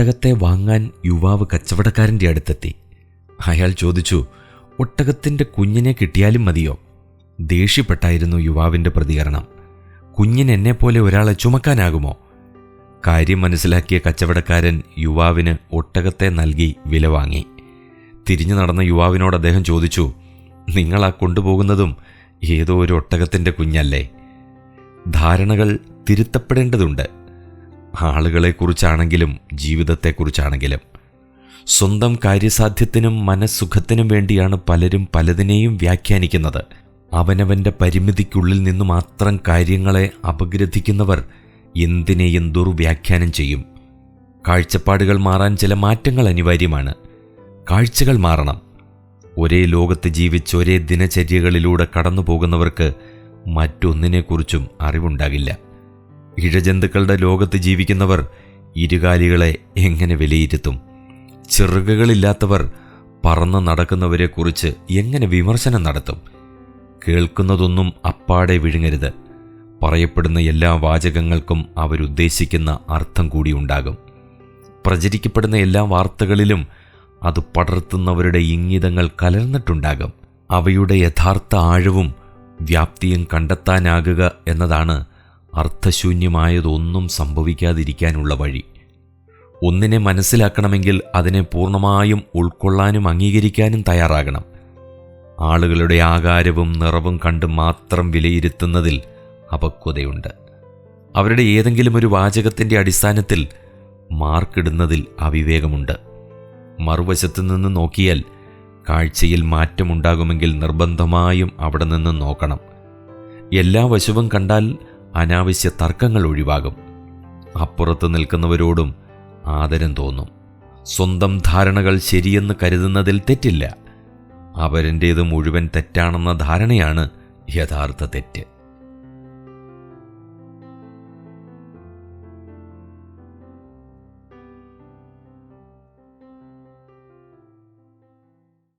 ഒട്ടകത്തെ വാങ്ങാൻ യുവാവ് കച്ചവടക്കാരന്റെ അടുത്തെത്തി. അയാൾ ചോദിച്ചു ഒട്ടകത്തിന്റെ കുഞ്ഞിനെ കിട്ടിയാലും മതിയോ? ദേഷ്യപ്പെട്ടായിരുന്നു യുവാവിന്റെ പ്രതികരണം. കുഞ്ഞിന് എന്നെപ്പോലെ ഒരാളെ ചുമക്കാനാകുമോ? കാര്യം മനസ്സിലാക്കിയ കച്ചവടക്കാരൻ യുവാവിന് ഒട്ടകത്തെ നൽകി വില വാങ്ങി. തിരിഞ്ഞു നടന്ന യുവാവിനോട് അദ്ദേഹം ചോദിച്ചു നിങ്ങൾ ആ കൊണ്ടുപോകുന്നതും ഏതോ ഒരു ഒട്ടകത്തിന്റെ കുഞ്ഞല്ലേ? ധാരണകൾ തിരുത്തപ്പെടേണ്ടതുണ്ട്. ആളുകളെക്കുറിച്ചാണെങ്കിലും ജീവിതത്തെക്കുറിച്ചാണെങ്കിലും. സ്വന്തം കാര്യസാധ്യത്തിനും മനസ്സുഖത്തിനും വേണ്ടിയാണ് പലരും പലതിനെയും വ്യാഖ്യാനിക്കുന്നത്. അവനവന്റെ പരിമിതിക്കുള്ളിൽ നിന്ന് മാത്രം കാര്യങ്ങളെ അപഗ്രഥിക്കുന്നവർ എന്തിനേയും ദുർവ്യാഖ്യാനം ചെയ്യും. കാഴ്ചപ്പാടുകൾ മാറാൻ ചില മാറ്റങ്ങൾ അനിവാര്യമാണ്. കാഴ്ചകൾ മാറണം. ഒരേ ലോകത്ത് ജീവിച്ച് ഒരേ ദിനചര്യകളിലൂടെ കടന്നു പോകുന്നവർക്ക് മറ്റൊന്നിനെക്കുറിച്ചും അറിവുണ്ടാകില്ല. ഇഴജന്തുക്കളുടെ ലോകത്ത് ജീവിക്കുന്നവർ ഇരുകാലികളെ എങ്ങനെ വിലയിരുത്തും? ചിറകുകളില്ലാത്തവർ പറന്ന് നടക്കുന്നവരെക്കുറിച്ച് എങ്ങനെ വിമർശനം നടത്തും? കേൾക്കുന്നതൊന്നും അപ്പാടെ വിഴുങ്ങരുത്. പറയപ്പെടുന്ന എല്ലാ വാചകങ്ങൾക്കും അവരുദ്ദേശിക്കുന്ന അർത്ഥം കൂടി ഉണ്ടാകും. പ്രചരിക്കപ്പെടുന്ന എല്ലാ വാർത്തകളിലും അത് പടർത്തുന്നവരുടെ ഇംഗിതങ്ങൾ കലർന്നിട്ടുണ്ടാകും. അവയുടെ യഥാർത്ഥ ആഴവും വ്യാപ്തിയും കണ്ടെത്താനാകുക എന്നതാണ് അർത്ഥശൂന്യമായതൊന്നും സംഭവിക്കാതിരിക്കാനുള്ള വഴി. ഒന്നിനെ മനസ്സിലാക്കണമെങ്കിൽ അതിനെ പൂർണമായും ഉൾക്കൊള്ളാനും അംഗീകരിക്കാനും തയ്യാറാകണം. ആളുകളുടെ ആകാരവും നിറവും കണ്ട് മാത്രം വിലയിരുത്തുന്നതിൽ അപക്വതയുണ്ട്. അവരുടെ ഏതെങ്കിലും ഒരു വാചകത്തിന്റെ അടിസ്ഥാനത്തിൽ മാർക്കിടുന്നതിൽ അവിവേകമുണ്ട്. മറുവശത്ത് നിന്ന് നോക്കിയാൽ കാഴ്ചയിൽ മാറ്റമുണ്ടാകുമെങ്കിൽ നിർബന്ധമായും അവിടെ നിന്ന് നോക്കണം. എല്ലാ വശവും കണ്ടാൽ അനാവശ്യ തർക്കങ്ങൾ ഒഴിവാകും. അപ്പുറത്ത് നിൽക്കുന്നവരോടും ആദരം തോന്നും. സ്വന്തം ധാരണകൾ ശരിയെന്ന് കരുതുന്നതിൽ തെറ്റില്ല. അവരന്റേത് മുഴുവൻ തെറ്റാണെന്ന ധാരണയാണ് യഥാർത്ഥ തെറ്റ്.